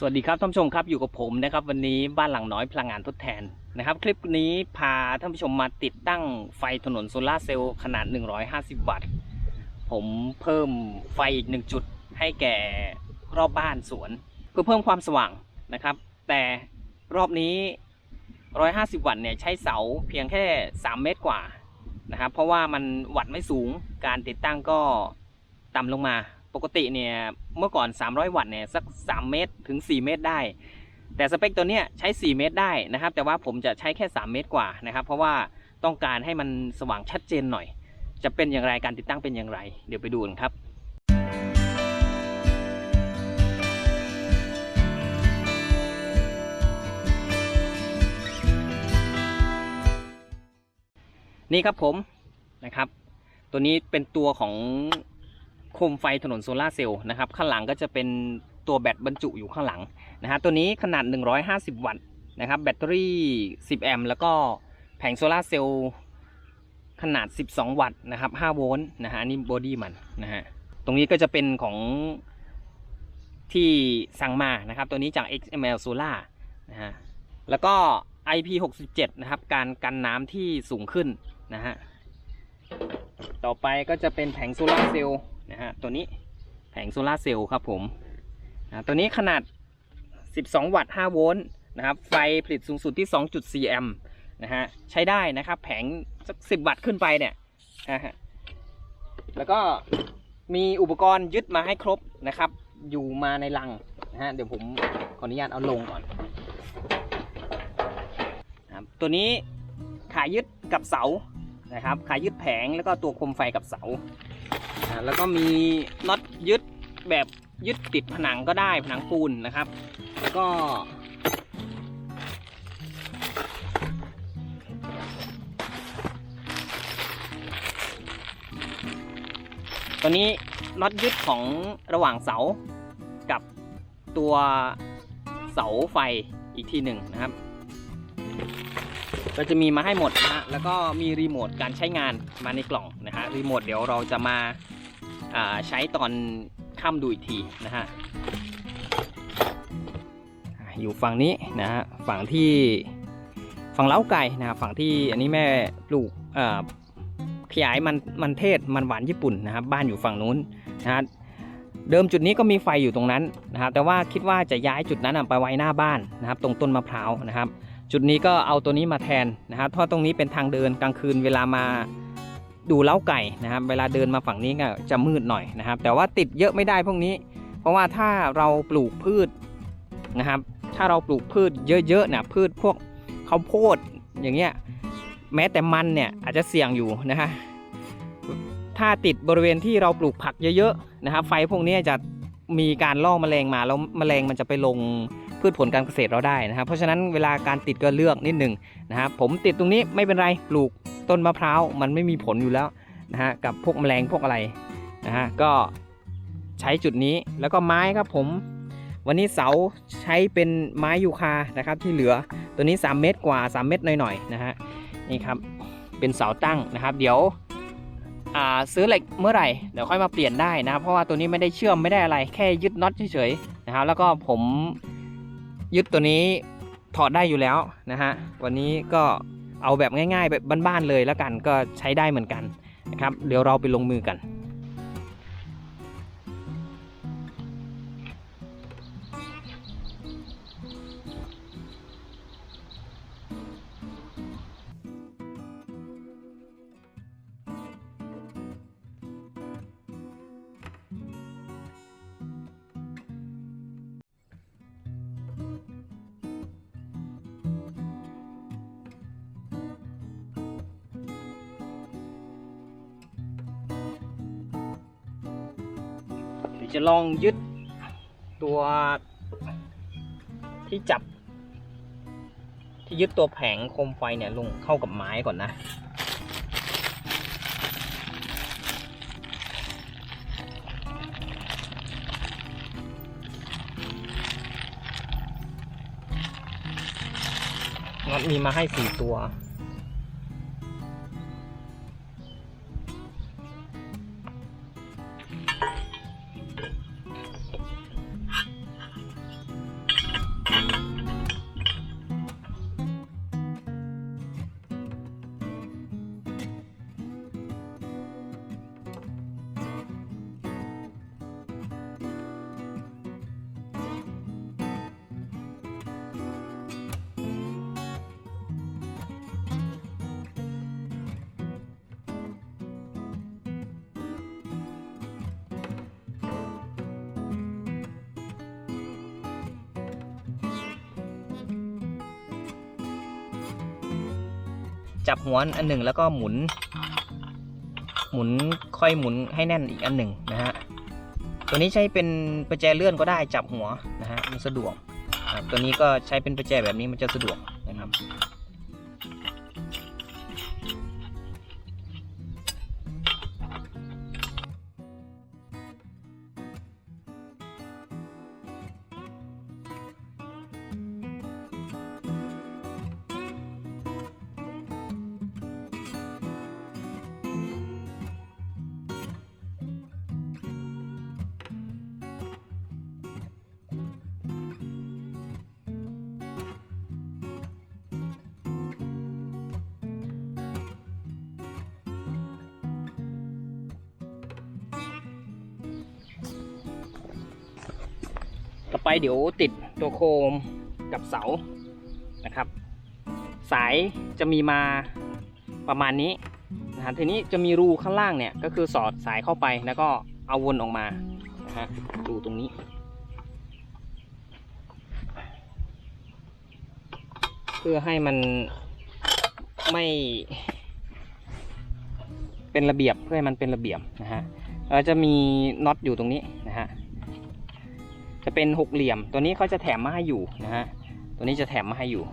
สวัสดีครับท่านผู้ชมครับอยู่กับผมนะครับวันนี้บ้านหลังน้อยพลังงานทดแทนนะครับ คลิปนี้พาท่านผู้ชมมาติดตั้งไฟถนนโซลาร์เซลล์ขนาด 150 วัตต์ ผมเพิ่มไฟอีกหนึ่งจุดให้แก่รอบบ้านสวน เพื่อเพิ่มความสว่างนะครับ แต่รอบนี้ 150 วัตต์เนี่ยใช้เสาเพียงแค่ 3 เมตรกว่านะครับเพราะว่ามันวัตต์ไม่สูงการติดตั้งก็ต่ำลงมา ปกติเนี่ยเมื่อก่อน 300 วัตต์เนี่ยสัก 3 เมตรถึง 4 เมตรได้ แต่สเปคตัวเนี้ยใช้ 4 เมตรได้นะครับ แต่ว่าผมจะใช้แค่ 3 เมตรกว่านะครับ เพราะว่าต้องการให้มันสว่างชัดเจนหน่อย จะเป็นอย่างไรการติดตั้งเป็นอย่างไร เดี๋ยวไปดูกันครับนี่ครับผมนะครับ ตัวนี้เป็นตัวของ คมไฟถนนโซลาร์เซลล์นะครับข้างหลังก็จะเป็นตัวแบตบรรจุอยู่ข้างหลังนะฮะตัวนี้ขนาด 150 วัตต์นะครับแบตเตอรี่ 10 แอมป์แล้วก็แผงโซลาร์เซลล์ขนาด 12 วัตต์นะครับ 5 โวลต์นะฮะอันนี่บอดี้มันนะฮะตรงนี้ก็จะเป็นของที่สั่งมานะครับ ตัวนี้จาก XML Solar นะฮะแล้วก็ IP67 นะครับ การกันน้ำที่สูงขึ้นนะฮะ ต่อไปก็จะเป็นแผงโซลาร์เซลล์ นะฮะตัวนี้แผงโซลาร์เซลล์ครับผมนะตัวนี้ขนาด 12 วัตต์ 5 โวลต์นะครับไฟผลิตสูงสุดที่ 2.4 แอมป์นะฮะใช้ได้นะครับแผงสัก 10 วัตต์ขึ้นไปเนี่ยนะฮะแล้วก็มีอุปกรณ์ยึดมาให้ครบนะครับ อยู่มาในลังนะฮะเดี๋ยวผมขออนุญาตเอาลงก่อนนะครับตัวนี้ขายึดกับเสานะครับขายึดแผงแล้วก็ตัวคมไฟกับเสา แล้วก็มีน็อตยึดแบบยึดติดผนังก็ได้ผนังปูนนะครับ แล้วก็ ตัวนี้น็อตยึดของระหว่างเสากับตัวเสาไฟอีกทีหนึ่งนะครับ ก็จะมีมาให้หมดนะฮะแล้วก็มีรีโมทการใช้งานมาในกล่องนะฮะรีโมทเดี๋ยวเราจะมาอ่า ใช้ตอนค่ำดูอีกทีนะฮะอยู่ฝั่งนี้นะฮะฝั่งที่ฝั่งเล้าไก่นะฝั่งที่อันนี้แม่ปลูกขยายมันมันเทศมันหวานญี่ปุ่นนะครับบ้านอยู่ฝั่งนู้นนะฮะเดิมจุดนี้ก็มีไฟอยู่ตรงนั้นนะครับแต่ว่าคิดว่าจะย้ายจุดนั้นไปไว้หน้าบ้านนะครับตรงต้นมะพร้าวนะครับ จุดนี้ก็เอาตัวนี้มาแทนนะครับเพราะตรงนี้เป็นทางเดินกลางคืนเวลามา ดูเล้าไก่นะครับ เวลาเดินมาฝั่งนี้ก็จะมืดหน่อยนะครับ แต่ว่าติดเยอะไม่ได้พวกนี้ เพราะว่าถ้าเราปลูกพืชนะครับ ถ้าเราปลูกพืชเยอะๆเนี่ยพืชพวกข้าวโพดอย่างเงี้ยแม้แต่มันเนี่ยอาจจะเสี่ยงอยู่นะฮะถ้าติดบริเวณที่เราปลูกผักเยอะๆนะครับ ไฟพวกนี้จะ มีการล่อแมลงมาแล้วแมลงมันจะไปลงพืชผลการเกษตรเราได้นะครับ เพราะฉะนั้นเวลาการติดก็เลือกนิดหนึ่งนะครับผมติดตรงนี้ไม่เป็นไรปลูกต้นมะพร้าวมันไม่มีผลอยู่แล้วนะฮะกับพวกแมลงพวกอะไรนะฮะก็ใช้จุดนี้แล้วก็ไม้ครับผม วันนี้เสาใช้เป็นไม้ยูคานะครับที่เหลือตัวนี้ 3 เมตรกว่า 3 เมตรหน่อยๆนะฮะนี่ครับเป็นเสาตั้งนะครับ เดี๋ยว ซื้อเหล็กเมื่อไหร่เดี๋ยวค่อยมาเปลี่ยนได้นะครับเพราะว่าตัวนี้ไม่ได้เชื่อมไม่ได้อะไรแค่ยึดน็อตเฉยๆนะครับแล้วก็ผมยึดตัวนี้ถอดได้อยู่แล้วนะฮะวันนี้ก็เอาแบบง่ายๆแบบบ้านๆเลยแล้วกันก็ใช้ได้เหมือนกันนะครับเดี๋ยวเราไปลงมือกัน จะลองยึดตัวที่จับ ที่ยึดตัวแผงโคมไฟเนี่ยลงเข้ากับไม้ก่อนนะมีมาให้สี่ตัว จับหัวอันหนึ่งแล้วก็หมุน หมุนค่อยหมุนให้แน่นอีกอันหนึ่งนะฮะตัวนี้ใช้เป็นประแจเลื่อนก็ได้จับหัวนะฮะมันสะดวกตัวนี้ก็ใช้เป็นประแจแบบนี้มันจะสะดวก ไปเดี๋ยวติดตัวโคมกับเสานะครับ สายจะมีมาประมาณนี้นะฮะทีนี้จะมีรูข้างล่างเนี่ยก็คือสอดสายเข้าไปแล้วก็เอาวนออกมานะฮะดูตรงนี้ เพื่อให้มันไม่เป็นระเบียบเพื่อให้มันเป็นระเบียบนะฮะเราจะมีน็อตอยู่ตรงนี้นะฮะ จะเป็นหกเหลี่ยม ตัวนี้เขาจะแถมมาให้อยู่นะฮะ ตัวนี้จะแถมมาให้อยู่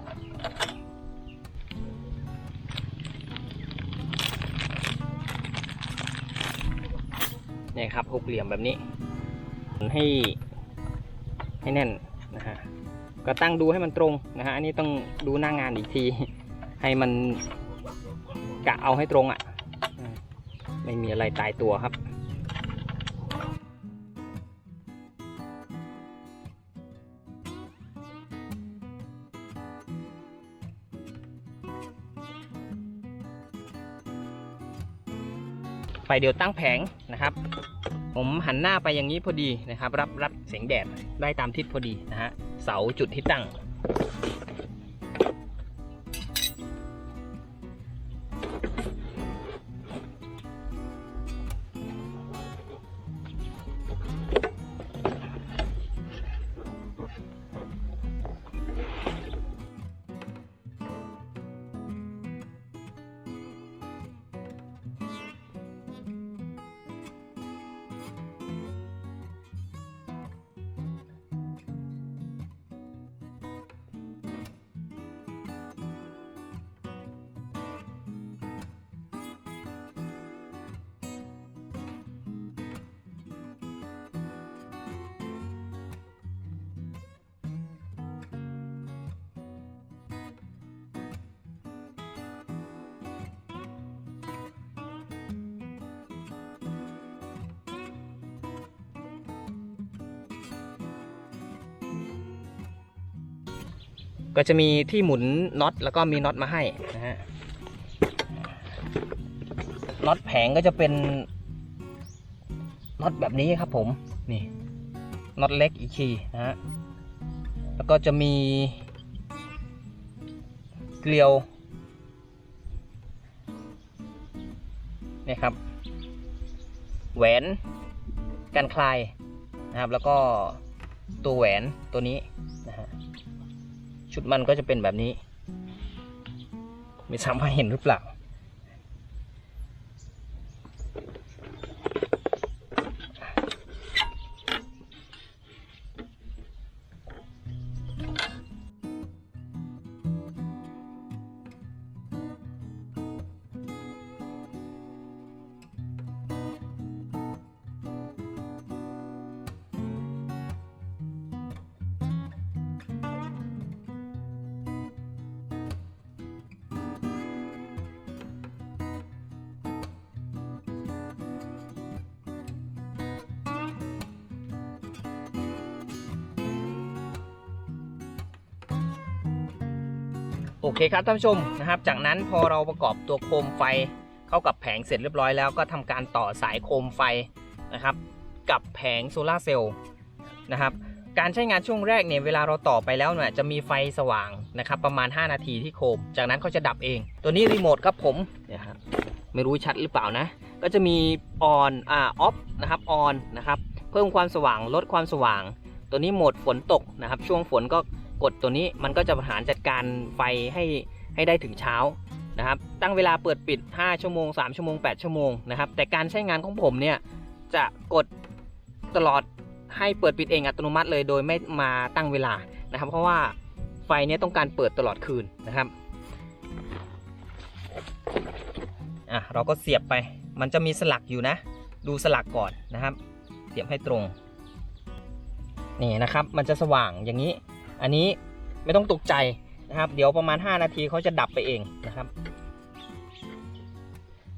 เนี่ยครับหกเหลี่ยมแบบนี้ให้ให้แน่นนะฮะ ก็ตั้งดูให้มันตรงนะฮะ อันนี้ต้องดูหน้างานอีกที ให้มันกะเอาให้ตรงอะ่ะ ไม่มีอะไรตายตัวครับ ไปเดี๋ยวตั้งแผงนะครับ ผมหันหน้าไปอย่างนี้พอดีนะครับ รับรับแสงแดดได้ตามทิศพอดีนะฮะเสาจุดที่ตั้ง ก็จะมีที่หมุนน็อตแล้วก็มีน็อตมาให้นะฮะน็อตแผงก็จะเป็นน็อตแบบนี้ครับผมนี่น็อตเล็กอีกทีนะฮะแล้วก็จะมีเกลียวนี่ครับ แหวนกันคลายนะครับ แล้วก็ตัวแหวนตัวนี้ ชุดมันก็จะเป็นแบบนี้ ไม่ทราบว่าเห็นหรือเปล่า โอเคครับท่านผู้ชมนะครับ จากนั้นพอเราประกอบตัวโคมไฟเข้ากับแผงเสร็จเรียบร้อยแล้วก็ทำการต่อสายโคมไฟนะครับ กับแผงโซลาร์เซลล์นะครับการใช้งานช่วงแรกเนี่ยเวลาเราต่อไปแล้วเนี่ยจะมีไฟสว่างนะครับประมาณ 5 นาทีที่โคม จากนั้นเขาจะดับเอง ตัวนี้รีโมทครับผมเนี่ยครับไม่รู้ชัดหรือเปล่านะ ก็จะมีออนอ่าออฟนะครับออนนะครับเพิ่มความสว่างลดความสว่าง ตัวนี้โหมดฝนตกนะครับ ช่วงฝนก็ กดตัวนี้มันก็จะบริหารจัดการไฟให้ให้ได้ถึงเช้านะครับ ตั้งเวลาเปิดปิด 5 ชั่วโมง 3 ชั่วโมง 8 ชั่วโมงนะครับ แต่การใช้งานของผมเนี่ยจะกดตลอดให้เปิดปิดเองอัตโนมัติเลยโดยไม่มาตั้งเวลานะครับ เพราะว่าไฟเนี่ยต้องการเปิดตลอดคืนนะครับอะเราก็เสียบไป มันจะมีสลักอยู่นะ ดูสลักก่อนนะครับ เสียบให้ตรง นี่นะครับ มันจะสว่างอย่างนี้ อันนี้ไม่ต้องตกใจนะครับ เดี๋ยวประมาณ 5 นาทีเขาจะดับไปเองนะครับ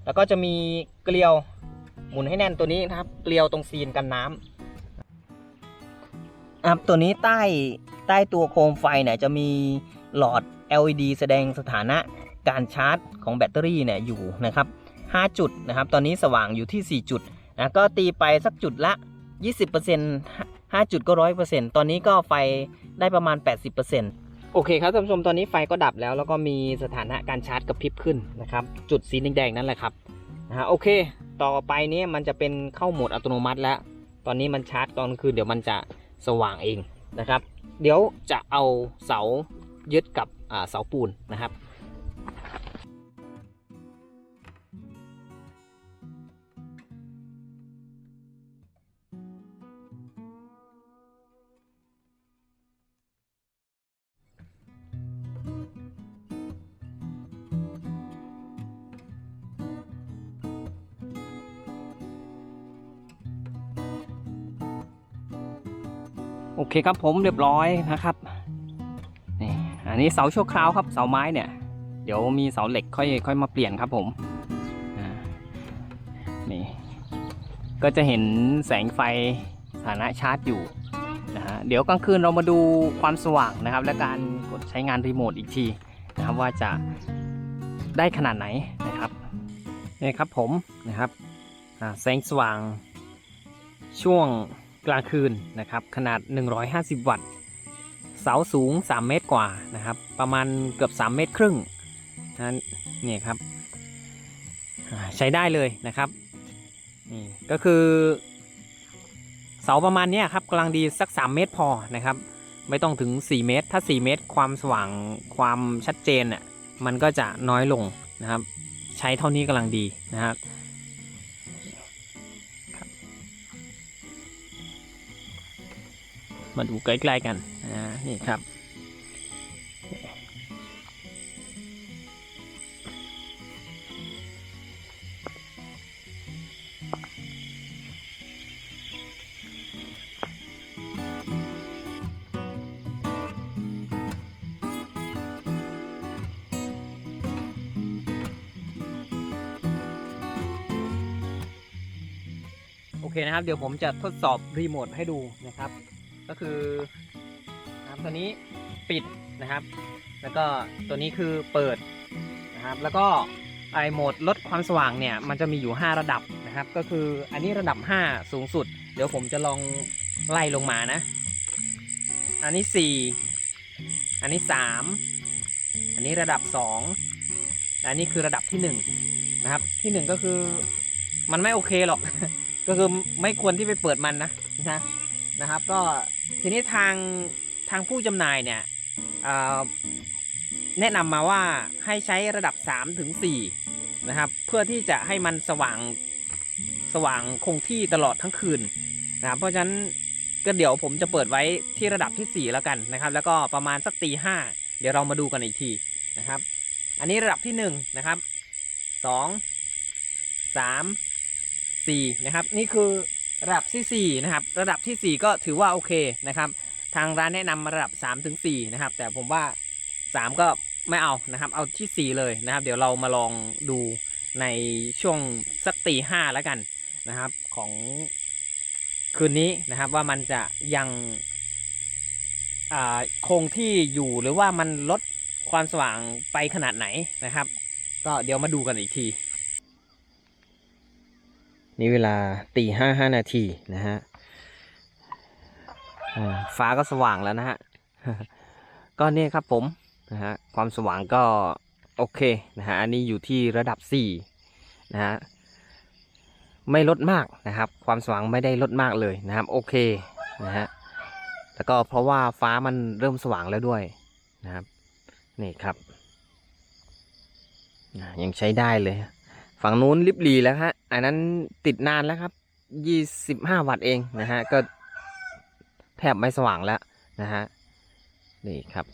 แล้วก็จะมีเกลียวหมุนให้แน่นตัวนี้นะครับ เกลียวตรงซีนกันน้ำครับตัวนี้ใต้ใต้ตัวโคมไฟเนี่ยจะมีหลอด LED แสดงสถานะการชาร์จของแบตเตอรี่เนี่ยอยู่นะครับ 5 จุดนะครับ ตอนนี้สว่างอยู่ที่ 4 จุดนะก็ตีไปสักจุดละ 20% 5 จุดก็100%ตอนนี้ก็ไฟได้ประมาณ 80%โอเคครับท่านผู้ชมตอนนี้ไฟก็ดับแล้ว แล้วก็มีสถานะการชาร์จกระพริบขึ้นนะครับ จุดสีแดงๆนั่นแหละครับนะฮะโอเค ต่อไปนี้มันจะเป็นเข้าโหมดอัตโนมัติแล้ว ตอนนี้มันชาร์จตอนคืนเดี๋ยวมันจะสว่างเองนะครับ เดี๋ยวจะเอาเสายึดกับเสาปูนนะครับ โอเคครับผมเรียบร้อยนะครับนี่อันนี้เสาชั่วคราวครับเสาไม้เนี่ย เดี๋ยวมีเสาเหล็กค่อยค่อยมาเปลี่ยนครับผมนี่ก็จะเห็นแสงไฟสถานะชาร์จอยู่นะฮะเดี๋ยวกลางคืนเรามาดูความสว่างนะครับ และการกดใช้งานรีโมทอีกทีนะครับว่าจะได้ขนาดไหนนะครับนี่ครับผมนะครับแสงสว่างช่วง กลางคืนนะครับ ขนาด 150 วัตต์ เสาสูง 3 เมตรกว่านะครับ ประมาณเกือบ 3 เมตรครึ่งนั้นนี่ครับใช้ได้เลยนะครับนี่ก็คือ เสาประมาณนี้ครับกำลังดีสัก 3 เมตรพอนะครับ ไม่ต้องถึง 4 เมตร ถ้า 4 เมตร ความสว่างความชัดเจนอะมันก็จะน้อยลงนะครับ ใช้เท่านี้กำลังดีนะครับ มาดูใกล้ๆกันอ่านี่ครับ โอเคนะครับ เดี๋ยวผมจะทดสอบรีโมทให้ดูนะครับ ก็คือนะครับตัวนี้ปิดนะครับ แล้วก็ตัวนี้คือเปิดนะครับ แล้วก็ไอโหมดลดความสว่างเนี่ยมันจะมีอยู่ 5 ระดับนะครับ ก็คืออันนี้ระดับ 5 สูงสุด เดี๋ยวผมจะลองไล่ลงมานะ อันนี้ 4 อันนี้ 3 อันนี้ระดับ2อันนี้คือระดับที่ 1 นะครับ ที่ 1 ก็คือมันไม่โอเคหรอก ก็คือไม่ควรที่ไปเปิดมันนะนะนะครับ ก็ ทีนี้ทางทางผู้จำหน่ายเนี่ยแนะนำมาว่าให้ใช้ระดับ 3 ถึง 4 นะครับ เพื่อที่จะให้มันสว่างสว่างคงที่ตลอดทั้งคืนนะครับเพราะฉะนั้นก็เดี๋ยวผมจะเปิดไว้ที่ระดับที่ 4 แล้วกันนะครับ แล้วก็ประมาณสักตีห้าเดี๋ยวเรามาดูกันอีกทีนะครับ อันนี้ระดับที่ 1 นะครับ 2 3 4 นะครับ นี่คือ ระดับที่ 4 นะครับ ระดับที่ 4 ก็ถือว่าโอเคนะครับ ทางร้านแนะนำมาระดับ3ถึง4นะครับ แต่ผมว่า 3 ก็ไม่เอานะครับ เอาที่ 4 เลยนะครับ เดี๋ยวเรามาลองดูในช่วงสักตีห้าแล้วกันนะครับ ของคืนนี้นะครับว่ามันจะยังคงที่อยู่หรือว่ามันลดความสว่างไปขนาดไหนนะครับ ก็เดี๋ยวมาดูกันอีกที นี่เวลาตีห้าห้านาทีนะฮะฟ้าก็สว่างแล้วนะฮะ ก็เนี่ยครับผมนะฮะความสว่างก็โอเคนะฮะอันนี้อยู่ที่ระดับสี่นะฮะไม่ลดมากนะครับ ความสว่างไม่ได้ลดมากเลยนะครับโอเคนะฮะแล้วก็เพราะว่าฟ้ามันเริ่มสว่างแล้วด้วยนะครับนี่ครับยังใช้ได้เลย ฝั่งนู้นลิบลีแล้วฮะ อันนั้นติดนานแล้วครับยี่สิบห้าวัตต์เองนะฮะ ก็แทบไม่สว่างแล้วนะฮะ นี่ครับ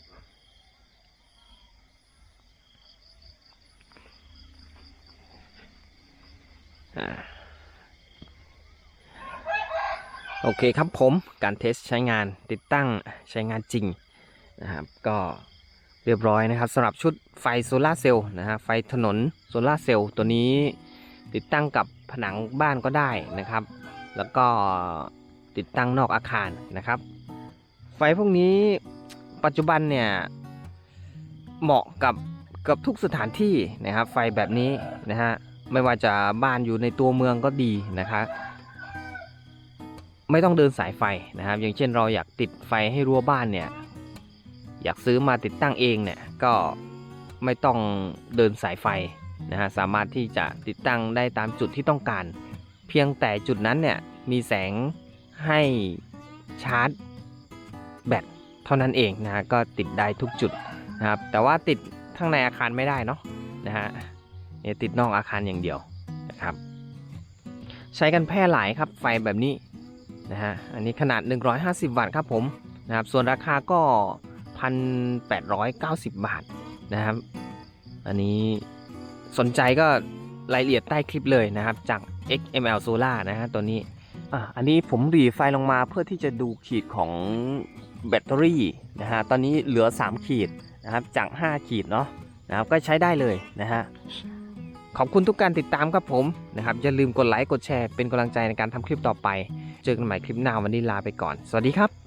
โอเคครับผม การเทสใช้งานติดตั้งใช้งานจริงนะครับ ก็ เรียบร้อยนะครับสำหรับชุดไฟโซลาเซลล์นะฮะไฟถนนโซลาเซลล์ตัวนี้ติดตั้งกับผนังบ้านก็ได้นะครับ แล้วก็ติดตั้งนอกอาคารนะครับ ไฟพวกนี้ปัจจุบันเนี่ยเหมาะกับกับทุกสถานที่นะครับ ไฟแบบนี้นะฮะไม่ว่าจะบ้านอยู่ในตัวเมืองก็ดีนะครับไม่ต้องเดินสายไฟนะครับ อย่างเช่นเราอยากติดไฟให้รั้วบ้านเนี่ย อยากซื้อมาติดตั้งเองเนี่ยก็ไม่ต้องเดินสายไฟนะฮะสามารถที่จะติดตั้งได้ตามจุดที่ต้องการ เพียงแต่จุดนั้นเนี่ยมีแสงให้ชาร์จแบตเท่านั้นเองนะฮะก็ติดได้ทุกจุดนะครับแต่ว่าติดข้างในอาคารไม่ได้เนาะนะฮะเนี่ยติดนอกอาคารอย่างเดียวนะครับใช้กันแพร่หลายครับไฟแบบนี้นะฮะอันนี้ขนาด 150 วัตต์ครับผมนะครับส่วนราคาก็ 1,890 บาทนะครับ อันนี้สนใจก็รายละเอียดใต้คลิปเลยนะครับ จาก XML Solar นะฮะตัวนี้อะอันนี้ผมรีไฟลงมาเพื่อที่จะดูขีดของแบตเตอรี่นะฮะตอนนี้เหลือ 3 ขีดนะครับจาก 5 ขีดเนาะนะครับก็ใช้ได้เลยนะฮะขอบคุณทุกการติดตามครับผมนะครับอย่าลืมกดไลค์กดแชร์เป็นกำลังใจในการทำคลิปต่อไป เจอกันใหม่คลิปหน้าวันนี้ลาไปก่อน สวัสดีครับ